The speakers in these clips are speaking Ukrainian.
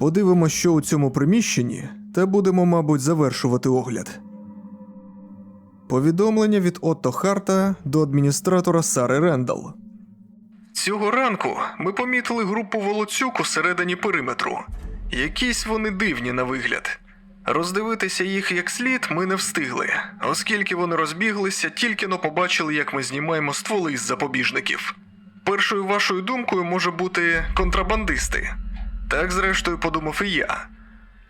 Подивимось, що у цьому приміщенні, та будемо, мабуть, завершувати огляд. Повідомлення від Отто Харта до адміністратора Сари Рендал. Цього ранку ми помітили групу волоцюк усередині периметру. Якісь вони дивні на вигляд. Роздивитися їх як слід ми не встигли, оскільки вони розбіглися, тільки но побачили, як ми знімаємо стволи із запобіжників. Першою вашою думкою може бути контрабандисти. Так, зрештою, подумав і я.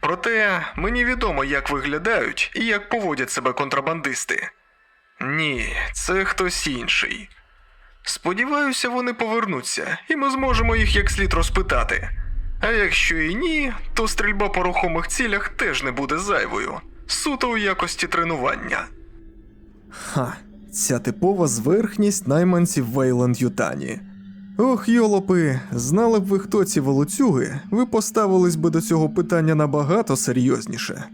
Проте мені відомо, як виглядають і як поводять себе контрабандисти. Ні, це хтось інший. Сподіваюся, вони повернуться, і ми зможемо їх як слід розпитати. А якщо і ні, то стрільба по рухомих цілях теж не буде зайвою. Суто у якості тренування. Ха, ця типова зверхність найманців Вейланд Ютані. Ох, йолопи, знали б ви, хто ці волоцюги, ви поставились би до цього питання набагато серйозніше.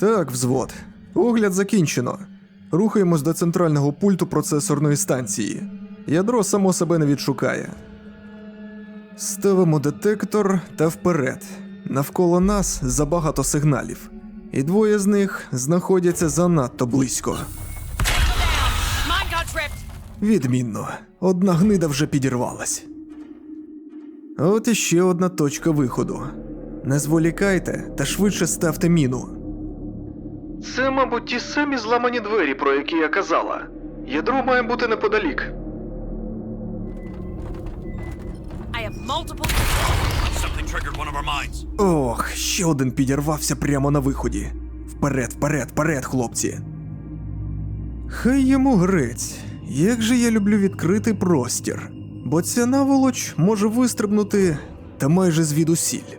Так, взвод. Огляд закінчено. Рухаємось до центрального пульту процесорної станції. Ядро само себе не відшукає. Ставимо детектор та вперед. Навколо нас забагато сигналів, і двоє з них знаходяться занадто близько. Відмінно, одна гнида вже підірвалась. От іще одна точка виходу. Не зволікайте та швидше ставте міну. Це, мабуть, ті самі зламані двері, про які я казала. Ядро має бути неподалік. I have multiple. Ох, ще один підірвався прямо на виході. Вперед, вперед, вперед, хлопці. Хай йому грець. Як же я люблю відкритий простір, бо ця наволоч може вистрибнути та майже звідусіль.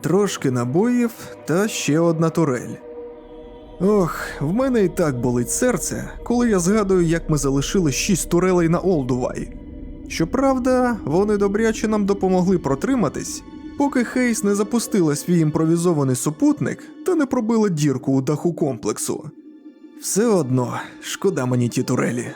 Трошки набоїв та ще одна турель. Ох, в мене і так болить серце, коли я згадую, як ми залишили шість турелей на Олдувай. Щоправда, вони добряче нам допомогли протриматись, поки Хейс не запустила свій імпровізований супутник та не пробила дірку у даху комплексу. Все одно, шкода мені ті турелі.